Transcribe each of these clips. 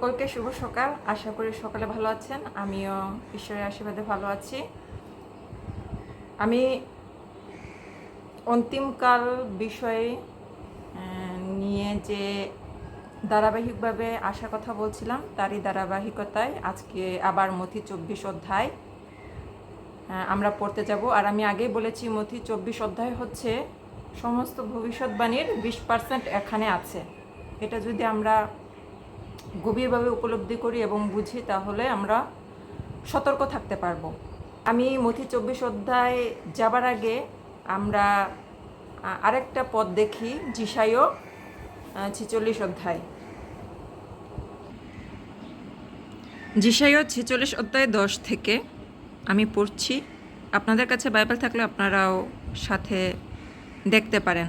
সকলকে শুভ সকাল। আশা করি সকালে ভালো আছেন। আমিও ঈশ্বরের আশীর্বাদে ভালো আছি। আমি অন্তিমকাল বিষয়ে নিয়ে যে ধারাবাহিকভাবে আসার কথা বলছিলাম, তারই ধারাবাহিকতায় আজকে আবার মথি চব্বিশ অধ্যায় আমরা পড়তে যাব। আর আমি আগেই বলেছি, মথি চব্বিশ অধ্যায় হচ্ছে সমস্ত ভবিষ্যৎবাণীর বিশ পার্সেন্ট এখানে আছে। এটা যদি আমরা গভীরভাবে উপলব্ধি করি এবং বুঝি, তাহলে আমরা সতর্ক থাকতে পারব। আমি মথি চব্বিশ অধ্যায় যাবার আগে আমরা আরেকটা পদ দেখি জিসাইও ছিচল্লিশ অধ্যায়। জিসাইও ছেচল্লিশ অধ্যায় দশ থেকে আমি পড়ছি। আপনাদের কাছে বাইবেল থাকলে আপনারাও সাথে দেখতে পারেন।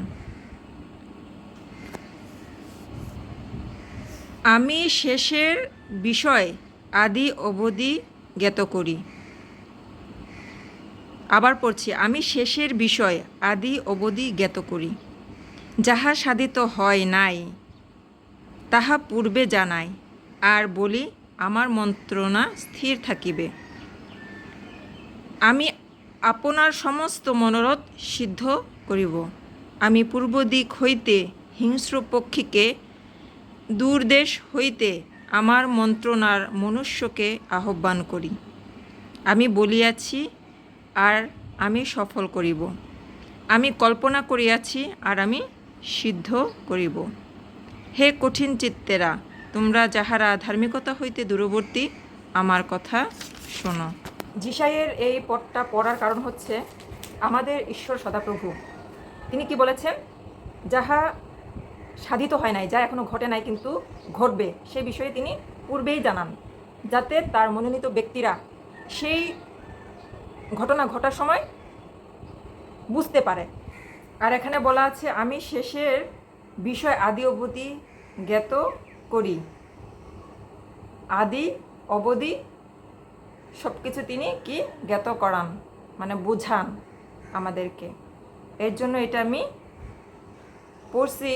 আমি শেষের বিষয় আদি অবধি জ্ঞাত করি। আবার পড়ছি, আমি শেষের বিষয় আদি অবধি জ্ঞাত করি। যাহা সাধিত হয় নাই, তাহা পূর্বে জানাই, আর বলি, আমার মন্ত্রণা স্থির থাকিবে। আমি আপনার সমস্ত মনোরথ সিদ্ধ করিব। আমি পূর্ব দিক হইতে হিংস্র পক্ষীকে দূরদেশ হইতে আমার মন্ত্রণার মনুষ্যকে আহ্বান করি। আমি বলিয়াছি, আর আমি সফল করিব। আমি কল্পনা করিয়াছি, আর আমি সিদ্ধ করিব। হে কঠিন চিত্তেরা, তোমরা যাহারা ধার্মিকতা হইতে দূরবর্তী, আমার কথা শোনো। জিসাইয়ের এই পদটা পড়ার কারণ হচ্ছে, আমাদের ঈশ্বর সদাপ্রভু। তিনি কি বলেছেন? যাহা সাধিত হয় নাই, যা এখনও ঘটে নাই কিন্তু ঘটবে। সে বিষয়ে তিনি পূর্বেই জানান, যাতে তার মনোনীত ব্যক্তিরা সেই ঘটনা ঘটার সময় বুঝতে পারে। আর এখানে বলা আছে, আমি শেষের বিষয় আদি অবধি জ্ঞাত করি। আদি অবধি সব কিছু তিনি কি জ্ঞাত করান? মানে বোঝান আমাদেরকে। এর জন্য এটা আমি পড়ছি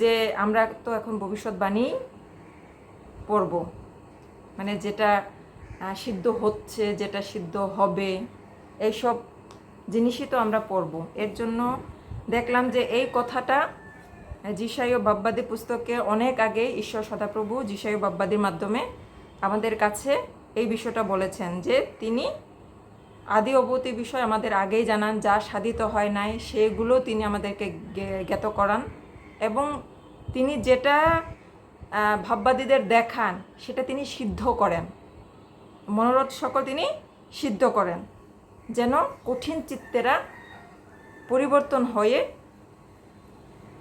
যে আমরা তো এখন ভবিষ্যৎবাণী পড়ব। মানে যেটা সিদ্ধ হচ্ছে, যেটা সিদ্ধ হবে, এইসব জিনিসই তো আমরা পড়ব। এর জন্য দেখলাম যে এই কথাটা জিসাইও বাব্বাদি পুস্তকে অনেক আগে ঈশ্বর সদাপ্রভু জিসাইও বাব্বাদির মাধ্যমে আমাদের কাছে এই বিষয়টা বলেছেন যে তিনি আদি অবতি বিষয় আমাদের আগেই জানান, যা সাধিত হয় নাই, সেগুলো তিনি আমাদেরকে জ্ঞাত করান। এবং তিনি যেটা ভাববাদীদের দেখান, সেটা তিনি সিদ্ধ করেন। মনোরথ সকল তিনি সিদ্ধ করেন, যেন কঠিন চিত্তেরা পরিবর্তন হয়ে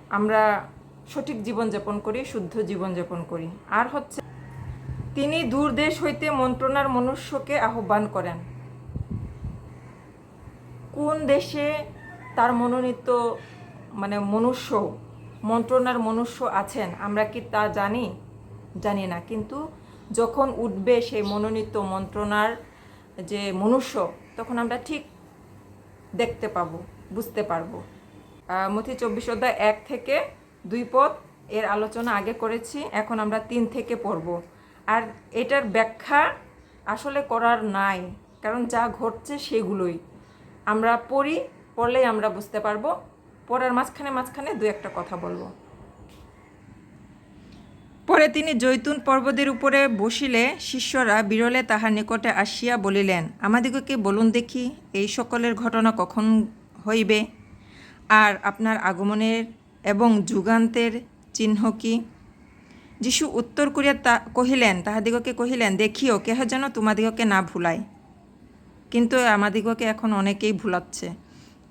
আমরা সঠিক জীবনযাপন করি, শুদ্ধ জীবনযাপন করি। আর হচ্ছে, তিনি দূর দেশ হইতে মন্ত্রণার মনুষ্যকে আহ্বান করেন। কোন দেশে তার মনোনীত মানে মনুষ্য মন্ত্রণার মনুষ্য আছেন, আমরা কি তা জানি? জানি না। কিন্তু যখন উঠবে সেই মনোনীত মন্ত্রণার যে মনুষ্য, তখন আমরা ঠিক দেখতে পাবো, বুঝতে পারব। মথি চব্বিশ অধ্যায় এক থেকে দুই পদ, এর আলোচনা আগে করেছি, এখন আমরা তিন থেকে পড়ব। আর এটার ব্যাখ্যা আসলে করার নাই, কারণ যা ঘটছে সেগুলোই। আমরা পড়ি, পড়লেই আমরা বুঝতে পারব। পড়ার মাঝখানে মাঝখানে দু একটা কথা বলব। পরে তিনি জৈতুন পর্বতের উপরে বসিলে শিষ্যরা বিরলে তাহার নিকটে আসিয়া বলিলেন, আমাদিগকে বলুন দেখি, এই সকলের ঘটনা কখন হইবে? আর আপনার আগমনের এবং যুগান্তের চিহ্ন কি? যিশু উত্তর করিয়া তা কহিলেন, তাহাদিগকে কহিলেন, দেখিও, কেহ যেন তোমাদিগকে না ভুলায়। কিন্তু আমাদিগকে এখন অনেকেই ভুলাচ্ছে।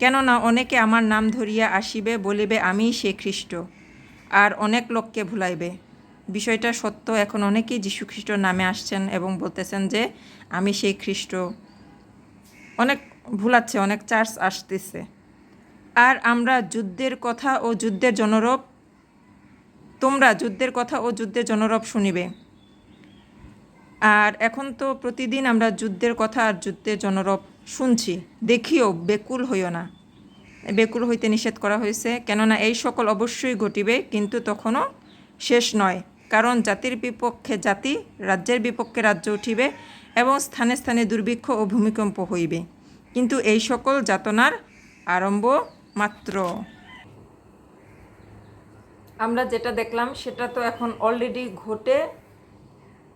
কেননা অনেকে আমার নাম ধরিয়া আসিবে, বলিবে, আমিই সে খ্রিস্ট আর অনেক লোককে ভুলাইবে। বিষয়টা সত্য, এখন অনেকেই যীশু খ্রিস্টর নামে আসছেন এবং বলতেছেন যে, আমি সেই খ্রিস্ট অনেক ভুলাচ্ছে, অনেক চার্চ আসতেছে। আর আমরা যুদ্ধের কথা ও যুদ্ধের জনরব, তোমরা যুদ্ধের কথা ও যুদ্ধের জনরব শুনিবে। আর এখন তো প্রতিদিন আমরা যুদ্ধের কথা আর যুদ্ধের জনরব শুনছি, দেখিও, বেকুল হইও না। বেকুল হইতে নিষেধ করা হয়েছে, কেননা এই সকল অবশ্যই ঘটিবে, কিন্তু তখনও শেষ নয়, কারণ জাতির বিপক্ষে জাতি, রাজ্যের বিপক্ষে রাজ্য উঠিবে এবং স্থানে স্থানে দুর্ভিক্ষ ও ভূমিকম্প হইবে। কিন্তু এই সকল যাতনার আরম্ভ মাত্র। আমরা যেটা দেখলাম, সেটা তো এখন অলরেডি ঘটে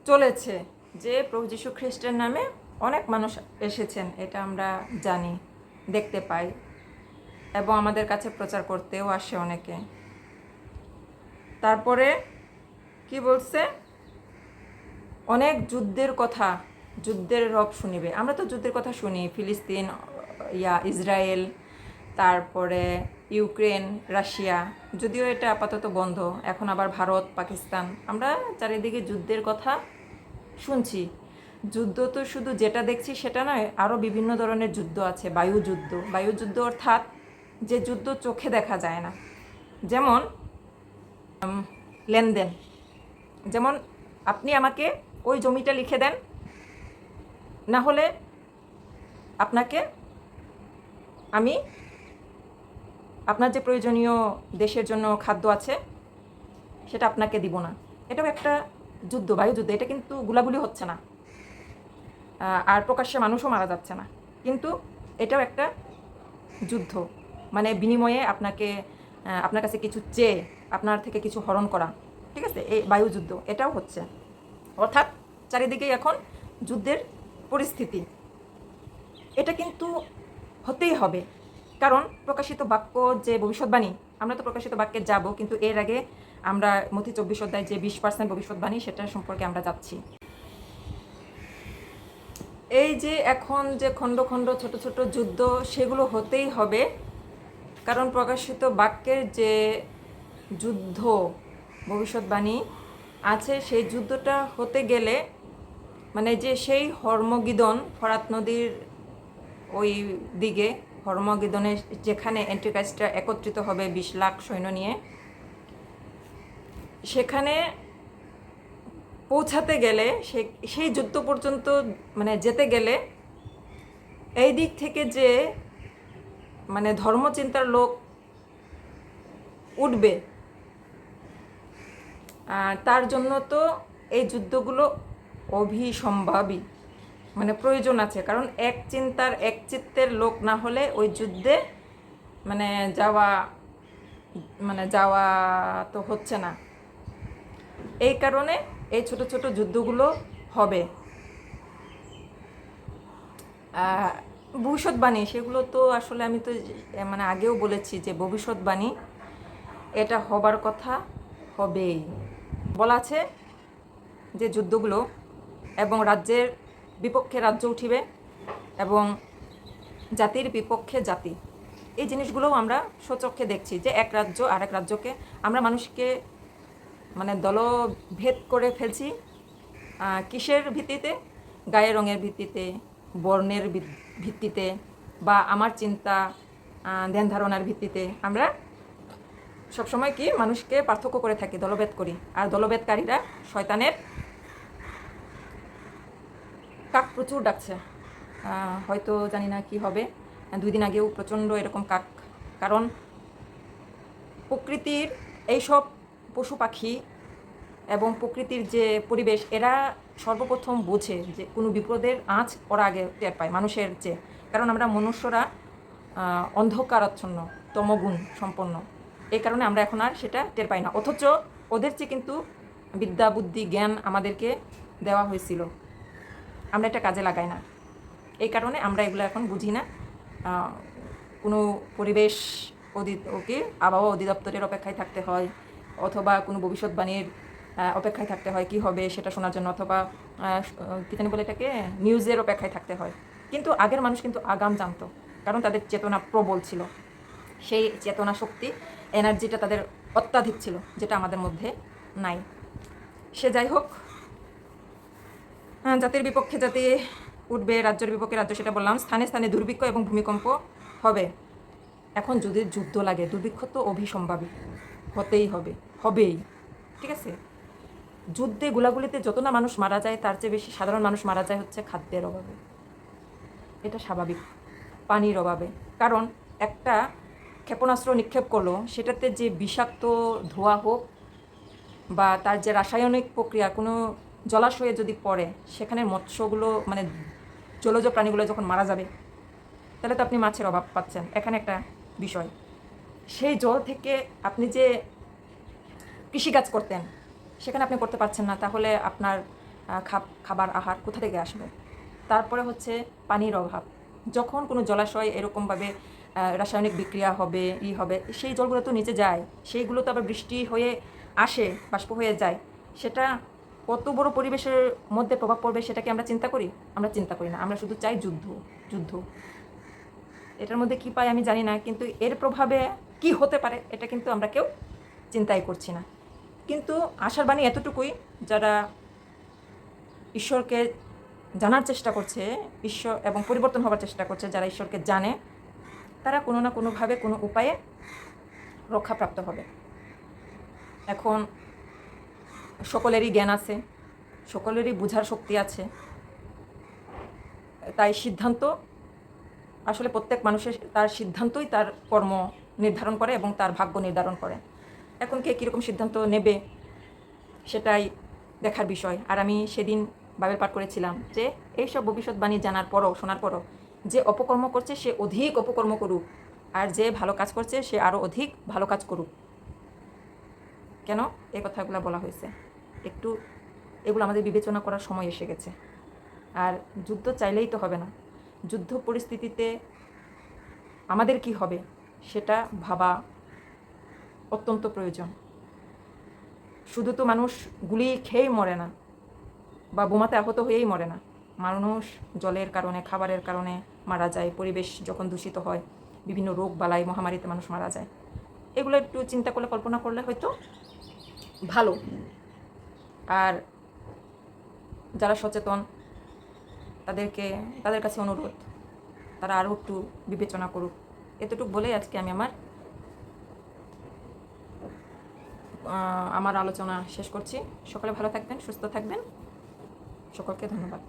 চলেছে, যে প্রভু যীশু খ্রিস্টের নামে অনেক মানুষ এসেছেন, এটা আমরা জানি, দেখতে পাই এবং আমাদের কাছে প্রচার করতেও আসে অনেকে। তারপরে কি বলছে? অনেক যুদ্ধের কথা, যুদ্ধের রব শুনিবে। আমরা তো যুদ্ধের কথা শুনি, ফিলিস্তিন, ইয়া, ইসরায়েল, তারপরে ইউক্রেন, রাশিয়া, যদিও এটা আপাতত বন্ধ, এখন আবার ভারত, পাকিস্তান, আমরা চারিদিকে যুদ্ধের কথা শুনছি। যুদ্ধ তো শুধু যেটা দেখছি সেটা নয় আরও বিভিন্ন ধরনের যুদ্ধ আছে, বায়ু যুদ্ধ। বায়ু যুদ্ধ অর্থাৎ যে যুদ্ধ চোখে দেখা যায় না। যেমন লেনদেন। যেমন, আপনি আমাকে ওই জমিটা লিখে দেন, না হলে আপনাকে আমি আপনার যে প্রয়োজনীয় দেশের জন্য খাদ্য আছে, সেটা আপনাকে দিব না। এটাও একটা যুদ্ধ বায়ুযুদ্ধ এটা কিন্তু গুলাগুলি হচ্ছে না। আর প্রকাশ্যে মানুষও মারা যাচ্ছে না। কিন্তু এটাও একটা যুদ্ধ। মানে বিনিময়ে আপনাকে আপনার কাছে কিছু চেয়ে আপনার থেকে কিছু হরণ করা। ঠিক আছে? এই বায়ুযুদ্ধ এটাও হচ্ছে। অর্থাৎ চারিদিকেই এখন যুদ্ধের পরিস্থিতি। এটা কিন্তু হতেই হবে। কারণ প্রকাশিত বাক্য যে ভবিষ্যৎবাণী, আমরা তো প্রকাশিত বাক্যে যাব, কিন্তু এর আগে আমরা মতি চব্বিশ অধ্যায় যে বিশ পার্সেন্ট ভবিষ্যৎবাণী, সেটা সম্পর্কে আমরা যাচ্ছি। এই যে এখন যে খণ্ড খণ্ড, ছোট ছোট যুদ্ধ, সেগুলো হতেই হবে। কারণ প্রকাশিত বাক্যের যে যুদ্ধ ভবিষ্যৎবাণী আছে, সেই যুদ্ধটা হতে গেলে মানে যে সেই হর্মগিদন, ফরাত নদীর ওই দিকে হর্মগিদনে যেখানে অ্যান্টিক্রাইস্টরা একত্রিত হবে বিশ লাখ সৈন্য নিয়ে, সেখানে পৌঁছাতে গেলে, সে, সেই যুদ্ধ পর্যন্ত মানে যেতে গেলে, এই দিক থেকে যে মানে ধর্মচিন্তার লোক উঠবে আর তার জন্য তো এই যুদ্ধগুলো অভিসম্ভাবী মানে প্রয়োজন আছে। কারণ এক চিন্তার এক চিত্তের লোক না হলে ওই যুদ্ধে মানে যাওয়া মানে যাওয়া তো হচ্ছে না। এই কারণে এই ছোট ছোট যুদ্ধগুলো হবে। ভবিষ্যৎবাণী, সেগুলো তো আসলে আমি তো মানে আগেও বলেছি যে ভবিষ্যৎবাণী, এটা হবার কথা হবেই। বলা আছে যে যুদ্ধগুলো এবং রাজ্যের বিপক্ষে রাজ্য উঠিবে এবং জাতির বিপক্ষে জাতি। এই জিনিসগুলোও আমরা সচক্ষে দেখছি যে এক রাজ্য আর এক রাজ্যকে, আমরা মানুষকে মানে দলভেদ করে ফেলছি। কিসের ভিত্তিতে? গায়ের রঙের ভিত্তিতে, বর্ণের ভিত্তিতে বা আমার চিন্তা ধ্যান ধারণার ভিত্তিতে। আমরা সবসময় কি মানুষকে পার্থক্য করে থাকি, দলভেদ করি। আর দলভেদকারীরা শয়তানের কাক প্রচুর ডাকছে। হয়তো জানি না কি হবে। দুই দিন আগেও প্রচণ্ড এরকম কাক। কারণ প্রকৃতির এইসব পশু পাখি এবং প্রকৃতির যে পরিবেশ, এরা সর্বপ্রথম বোঝে যে কোনো বিপদের আঁচ ওরা আগে টের পায়, মানুষের চেয়ে। কারণ আমরা মনুষ্যরা অন্ধকারাচ্ছন্ন, তমগুণ সম্পন্ন। এই কারণে আমরা এখন আর সেটা টের পাই না। অথচ ওদের চেয়ে কিন্তু বিদ্যা, বুদ্ধি, জ্ঞান আমাদেরকে দেওয়া হয়েছিল। আমরা এটা কাজে লাগাই না। এই কারণে আমরা এগুলো এখন বুঝি না। কোনো পরিবেশ অধি, ওকে আবহাওয়া অধিদপ্তরের অপেক্ষায় থাকতে হয়, অথবা কোনো ভবিষ্যৎবাণীর অপেক্ষায় থাকতে হয় কি হবে সেটা শোনার জন্য অথবা কি জানি বলে এটাকে নিউজের অপেক্ষায় থাকতে হয়। কিন্তু আগের মানুষ কিন্তু আগাম জানতো, কারণ তাদের চেতনা প্রবল ছিল। সেই চেতনা শক্তি এনার্জিটা তাদের অত্যাধিক ছিল, যেটা আমাদের মধ্যে নাই। সে যাই হোক জাতির বিপক্ষে জাতি উঠবে, রাজ্যের বিপক্ষে রাজ্য সেটা বললাম, স্থানে স্থানে দুর্ভিক্ষ এবং ভূমিকম্প হবে। এখন যদি যুদ্ধ লাগে, দুর্ভিক্ষ তো অভিসম্ভাবী, হতেই হবে, হবেই, ঠিক আছে? যুদ্ধে গোলাগুলিতে যত না মানুষ মারা যায়, তার চেয়ে বেশি সাধারণ মানুষ মারা যায় হচ্ছে খাদ্যের অভাবে। এটা স্বাভাবিক, পানির অভাবে। কারণ একটা ক্ষেপণাস্ত্র নিক্ষেপ করল, সেটাতে যে বিষাক্ত ধোয়া হোক বা তার যে রাসায়নিক প্রক্রিয়া, কোনো জলাশয়ে যদি পড়ে, সেখানে মৎস্যগুলো মানে জলজ প্রাণীগুলো যখন মারা যাবে, তাহলে তো আপনি মাছের অভাব পাচ্ছেন। এখানে একটা বিষয়। সেই জল থেকে আপনি যে কৃষিকাজ করতেন সেখানে আপনি করতে পারছেন না, তাহলে আপনার খাবার আহার কোথা থেকে আসবে? তারপরে হচ্ছে পানির অভাব। যখন কোনো জলাশয় এরকমভাবে রাসায়নিক বিক্রিয়া হবে, ই হবে, সেই জলগুলো তো নিচে যায়, সেইগুলো তো আবার বৃষ্টি হয়ে আসে, বাষ্প হয়ে যায়, সেটা কত বড় পরিবেশের মধ্যে প্রভাব পড়বে সেটাকে আমরা চিন্তা করি? আমরা চিন্তা করি না, আমরা শুধু চাই যুদ্ধ যুদ্ধ। এটার মধ্যে কি পাই আমি জানি না, কিন্তু এর প্রভাবে কি হতে পারে, এটা কিন্তু আমরা কেউ চিন্তাই করছি না। কিন্তু আশার বাণী এতটুকুই, যারা ঈশ্বরকে জানার চেষ্টা করছে, ঈশ্বর এবং পরিবর্তন হওয়ার চেষ্টা করছে, যারা ঈশ্বরকে জানে, তারা কোনো না কোনোভাবে কোনো উপায়ে রক্ষাপ্রাপ্ত হবে। এখন সকলেরই জ্ঞান আছে, সকলেরই বুঝার শক্তি আছে। তাই সিদ্ধান্ত, আসলে প্রত্যেক মানুষের তার সিদ্ধান্তই তার কর্ম নির্ধারণ করে এবং তার ভাগ্য নির্ধারণ করে। এখন কে কীরকম সিদ্ধান্ত নেবে সেটাই দেখার বিষয়। আর আমি সেদিন বাইবেল পাঠ করেছিলাম যে এইসব ভবিষ্যৎবাণী জানার পরও, শোনার পরও যে অপকর্ম করছে সে অধিক অপকর্ম করুক আর যে ভালো কাজ করছে সে আরও অধিক ভালো কাজ করুক। কেন? এই কথাগুলো বলা হয়েছে। একটু এগুলো আমাদের বিবেচনা করার সময় এসে গেছে। আর যুদ্ধ চাইলেই তো হবে না। যুদ্ধ পরিস্থিতিতে আমাদের কি হবে সেটা ভাবা অত্যন্ত প্রয়োজন। শুধু তো মানুষ গুলি খেয়েই মরে না, বা বোমাতে আহত হয়েই মরে না। মানুষ জলের কারণে, খাবারের কারণে মারা যায়, পরিবেশ যখন দূষিত হয়, বিভিন্ন রোগ বালাই মহামারীতে মানুষ মারা যায়। এগুলো একটু চিন্তা করলে, কল্পনা করলে হয়তো ভালো। আর যারা সচেতন, তাদেরকে, তাদের কাছে অনুরোধ, তারা আরও একটু বিবেচনা করুক। এতটুকু বলেই আজকে আমি আমার আমার আলোচনা শেষ করছি। সকলে ভালো থাকবেন সুস্থ থাকবেন। সকলকে ধন্যবাদ।